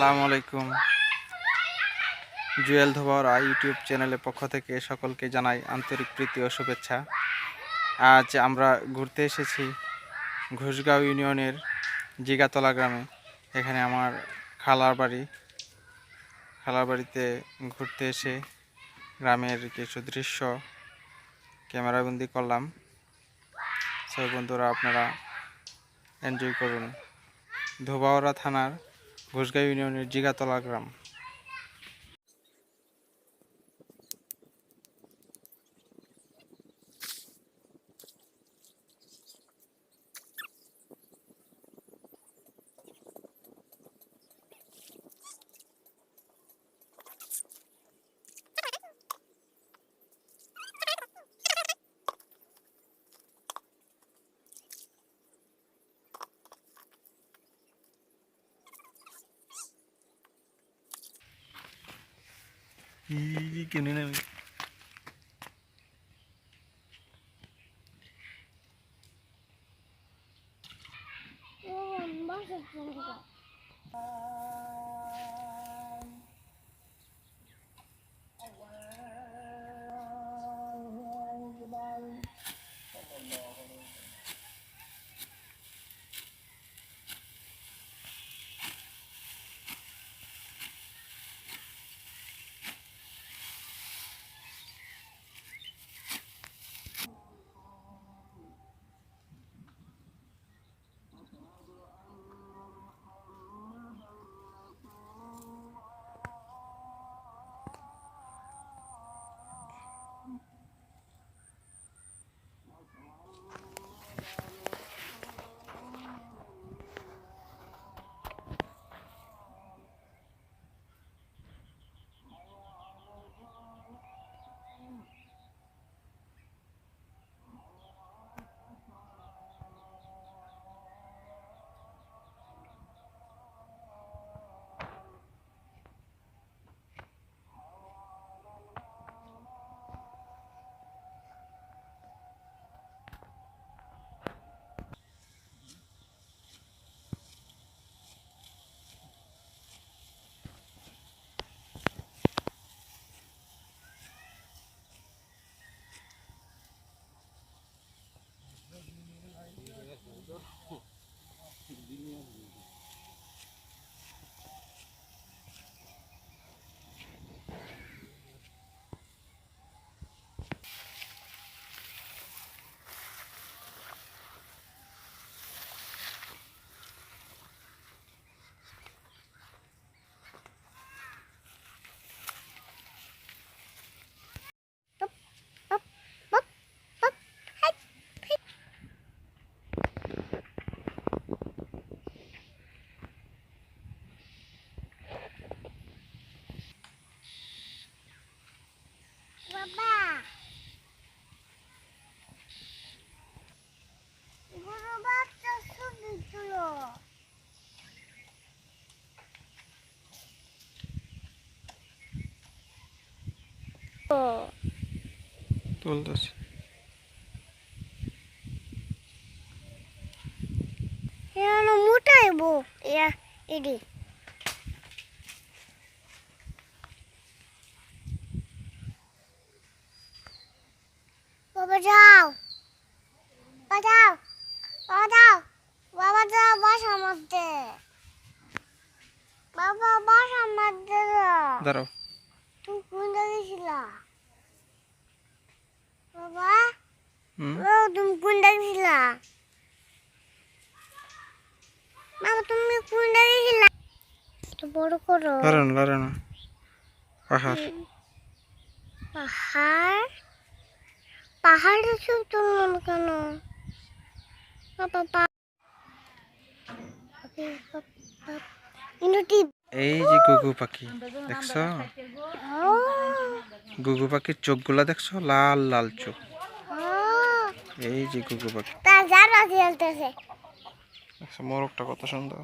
আসসালামু আলাইকুম। জুয়েল ধোবরা ইউটিউব চ্যানেলের পক্ষ থেকে সকলকে জানাই আন্তরিক প্রীতি ও শুভেচ্ছা। আজ আমরা ঘুরতে এসেছি ঘুষগাঁও ইউনিয়নের জিগাতলা গ্রামে। এখানে আমার খালার বাড়ি। খালার বাড়িতে ঘুরতে এসে গ্রামের কিছু দৃশ্য ক্যামেরাবন্দি করলাম। সেই বন্ধুরা, আপনারা এনজয় করুন। ধোবাওড়া থানার ঘোষগাঁও ইউনিয়নের জিগাতলা গ্রাম। বাবা তুলতেছি মোটাইবো। ইয়া এডি। বাবা যাও। বাবা যাও। বাবা যাও। বাবা যাও বাসার মধ্যে। বাবা বাসার মধ্যে দাঁড়াও। ছিলা। বাবা ও তুমি কোন ছিলা? বাবা তুমি কোন জায়গায় ছিলা? বড় করো। লড়ে না লড়ে না পাহাড়? পাহাড় পাহাড়ে ছবি তুললাম কেন বাবা ইনুটি এই যে গুগু পাখি দেখছ? গুগু পাখির চোখগুলা দেখছ? লাল লাল চোখ। এই যে গুগু পাখি। দেখছ মোরগটা কত সুন্দর?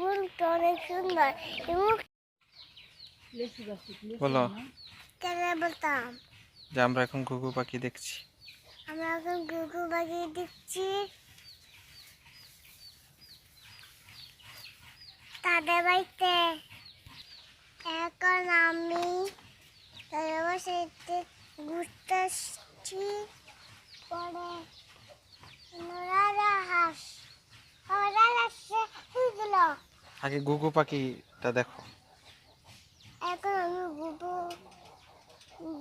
মুখটা অনেক সুন্দর। বলো। কেন বলতাম? যে আমরা এখন গুগু পাখি দেখছি। আমরা এখন গুগু পাখি দিচ্ছি তাদের বাড়িতে এখন আমি ঘুরতে আসছি। পরে হাস আগে গুগু পাখিটা দেখো। এখন আমি গুগু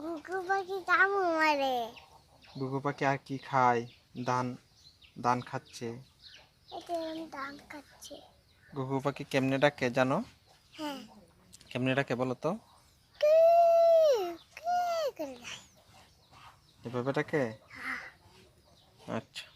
গুগু পাখি কামু মারে। গুগু পাখি আর কি খায়? ধান ধান খাচ্ছে। এটা ধান খাচ্ছি। গুগু পাখি কেমনে ডাকে জানো? হ্যাঁ। কেমনে ডাকে বলো তো? কি? কি করে যায় এভাবে ডাকে? আচ্ছা।